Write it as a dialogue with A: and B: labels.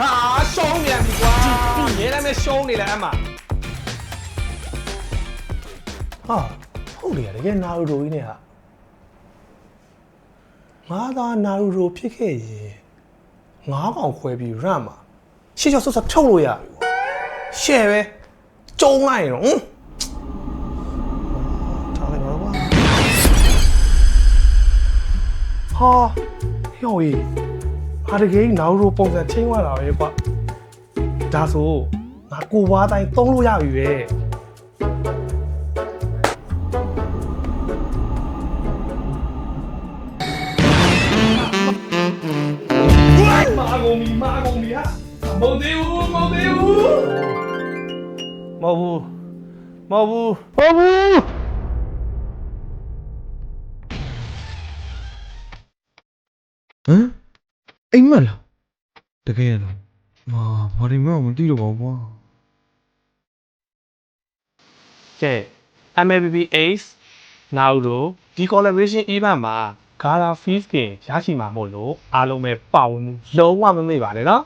A: ဟာရှုံးပြန်ပြီကွာရဲလည်းမရှုံးနေလဲအမ
B: ဟာဟုတ်တယ်တကယ်နာရူတိုကြီးနဲ့ဟာငါသာနာရူတိုဖြစ်ခဲ့ရင်ငါးကောင်ခွဲပြီးရမ်းမှာရှေ့ကျော်ဆွတ်ဆွတ်ဖြုတ်လို့ရပြီကွာရှယ်ပဲကျုံလိုက်ရင်တော့ဟွန်းထားလိုက်ပါတော့ကွာဟာဟောကြီး ဟာတကယ်နာရူတိုပုံစံချင်းသွားတာပဲကွာဒါဆိုငါကိုဝါတိုင်းသုံးလို့ရပြီပဲ
A: မာကုန်ပြီမာကုန်ပြီဟာမဟုတ်သေးဘူးမဟုတ်သေးဘူး
B: မဟုတ်ဘူးမဟုတ်ဘူးမဟုတ်ဘူး
C: ဟမ် အိမ်မက်လားတကယ်ရလားမာဘာဒီမဲ့မသိတော့ပါဘူးကွာ
B: ကဲ MLBB Ace နောက်တော့ဒီ collaboration event မှာ Gala Fees ကရရှိမှာမို့လို့အားလုံးပဲပါဝင်မှုလုံးဝမမေ့ပါနဲ့နော်